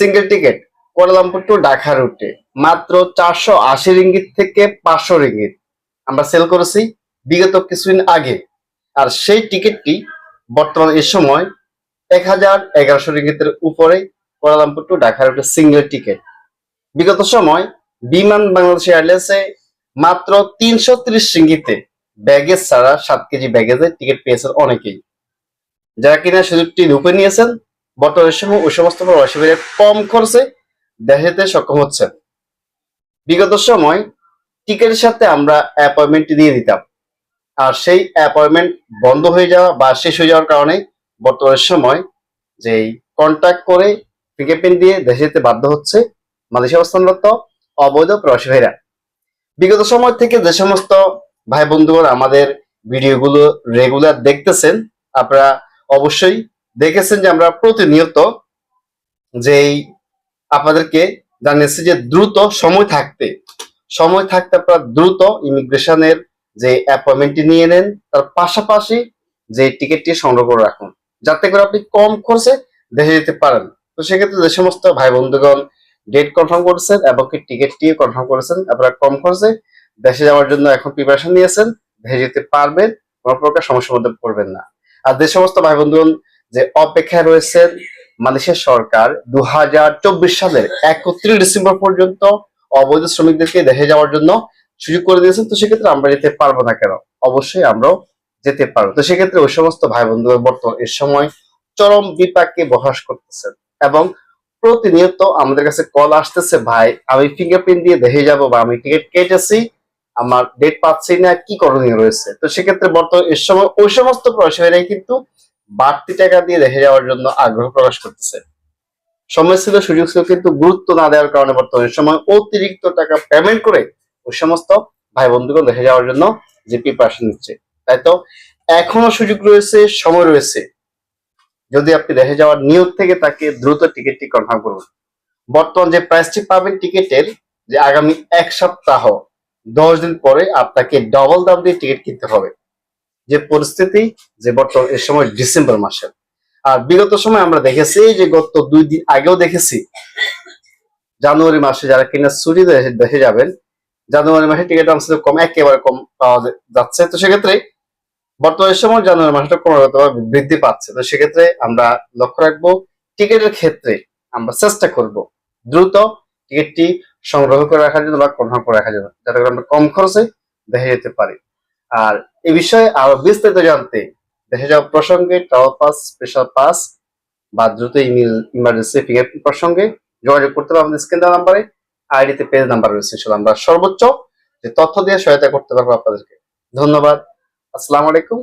Single ticket Kuala Lumpur to Dhaka রুটে মাত্র চারশো আশি রিঙ্গিত থেকে পাঁচশো রিঙ্গিত আমরা সেল করেছি বিগত কিছুদিন আগে। আর সেই টিকিটটি বর্তমান এই সময় এক হাজার এগারোশো রিঙ্গিতের উপরে কোয়ালালামপুর টু ঢাকা রুটে সিঙ্গেল টিকিট বিগত সময় বিমান বাংলাদেশ এয়ারলাইন্সে মাত্র তিনশো ত্রিশ রিঙ্গিতে ব্যাগেজ ছাড়া সাত কেজি ব্যাগেজের টিকিট পেয়েছেন অনেকেই। যারা কিনা সুযোগটি রূপে নিয়েছেন বর্তমানের সময় ওই সমস্ত প্রবাসী কম খরচে দেশে যেতে সক্ষম হচ্ছেন বিগত সময় টিকিটের সাথে আমরা অ্যাপয়েন্টমেন্ট দিয়ে দিতাম। আর সেই অ্যাপয়েন্টমেন্ট বন্ধ হয়ে যাওয়া বা শেষ হয়ে যাওয়ার কারণে বর্তমানের সময় যেই কন্ট্যাক্ট করে ফিঙ্গারপ্রিন্ট দিয়ে দেশে যেতে বাধ্য হচ্ছে মালয়েশিয়া অবস্থানরত অবৈধ প্রবাসী ভাইরা। বিগত সময় থেকে যে সমস্ত ভাই বন্ধুগণ আমাদের ভিডিওগুলো রেগুলার দেখতেছেন, আপনারা অবশ্যই দেখেছেন যে আমরা প্রতিনিয়ত যেই আপনাদেরকে জানিয়েছি যে দ্রুত সময় থাকতে সময় থাকতে আপনারা দ্রুত ইমিগ্রেশনের যে অ্যাপয়েন্টমেন্টটি নিয়ে নেন, তার পাশাপাশি যে টিকিটটি সংগ্রহ করে রাখুন, যাতে করে আপনি কম খরচে দেশে যেতে পারেন। তো সেক্ষেত্রে যে সমস্ত ভাই বন্ধুগণ ডেট কনফার্ম করেছেন এবং কি টিকিটটি কনফার্ম করেছেন, আপনারা কম খরচে দেশে যাওয়ার জন্য এখন প্রিপারেশন নিয়েছেন, দেশে যেতে পারবেন, কোনো প্রকার সমস্যার মধ্যে পড়বেন না। আর যে সমস্ত ভাই বন্ধুগণ যে অপেক্ষায় রয়েছেন মালয়েশিয়া সরকার দু হাজার চব্বিশ সালের একত্রিশ ডিসেম্বর পর্যন্ত অবৈধ শ্রমিকদেরকে দেশে যাওয়ার জন্য সুযোগ করে দিয়েছেন। তো সেক্ষেত্রে আমরা যেতে পারব না কেন? অবশ্যই আমরাও যেতে পারব। তো সেক্ষেত্রে ওই সমস্ত ভাই বন্ধুরা বর্তমান এর সময় চরম বিপাকে বসবাস করতেছেন এবং প্রতিনিয়ত আমাদের কাছে কল আসতেছে, ভাই, আমি ফিঙ্গারপ্রিন্ট দিয়ে দেখে যাব বা আমি টিকিট কেটেছি, আমার ডেট পাচ্ছি না, কি করণীয় রয়েছে? তো সেক্ষেত্রে বর্তমান এর সময় ওই সমস্ত প্রবাসীরাই কিন্তু বাড়তি টাকা দিয়ে দেখে যাওয়ার জন্য আগ্রহ প্রকাশ করতেছে। সময় ছিল, সুযোগ ছিল, কিন্তু গুরুত্ব না দেওয়ার কারণে বর্তমানে সময় অতিরিক্ত টাকা পেমেন্ট করে ওই সমস্ত ভাই বন্ধুগণ দেখে যাওয়ার জন্য যে প্রিপারেশন নিচ্ছে। তাই তো, এখনও সুযোগ রয়েছে, সময় রয়েছে। যদি আপনি দেখে যাওয়ার নিয়োগ থেকে তাকে দ্রুত টিকিটটি কনফার্ম করুন। বর্তমান যে প্রাইসটি পাবেন টিকিটের যে আগামী এক সপ্তাহ, দশ দিন পরে আপনাকে ডবল দাম দিয়ে টিকিট কিনতে হবে। যে পরিস্থিতি যে বর্তমান এর সময় ডিসেম্বর মাসের। আর বিগত সময় আমরা দেখেছি যে গত দুই দিন আগেও দেখেছি, জানুয়ারি মাসে যারা কিনা ছুটি দেশে যাবেন, জানুয়ারি মাসে টিকিট দাম কম, একেবারে কম পাওয়া যাচ্ছে। তো সেক্ষেত্রে বর্তমান সময় জানুয়ারি মাসটা ক্রমাগতভাবে বৃদ্ধি পাচ্ছে। তো সেক্ষেত্রে আমরা লক্ষ্য রাখব, টিকিটের ক্ষেত্রে আমরা চেষ্টা করব দ্রুত টিকিটটি সংগ্রহ করে রাখার জন্য বা কনফার্ম করে রাখার জন্য, যাতে করে আমরা কম খরচে দেখে যেতে পারি। আর এই বিষয়ে আরও বিস্তারিত জানতে দেখে যাওয়া প্রসঙ্গে টাওয়ার পাস, স্পেশাল পাস বা দ্রুত ইমেল, ইমার্জেন্সি ফিঙ্গারপ্রিন্ট প্রসঙ্গে যোগাযোগ করতে পারবেন স্ক্রিন দেওয়া নাম্বারে। আইডিতে পেজ নাম্বার রয়েছে, সেটা আমরা সর্বোচ্চ যে তথ্য দিয়ে সহায়তা করতে পারব আপনাদেরকে। ধন্যবাদ। আসসালামু আলাইকুম।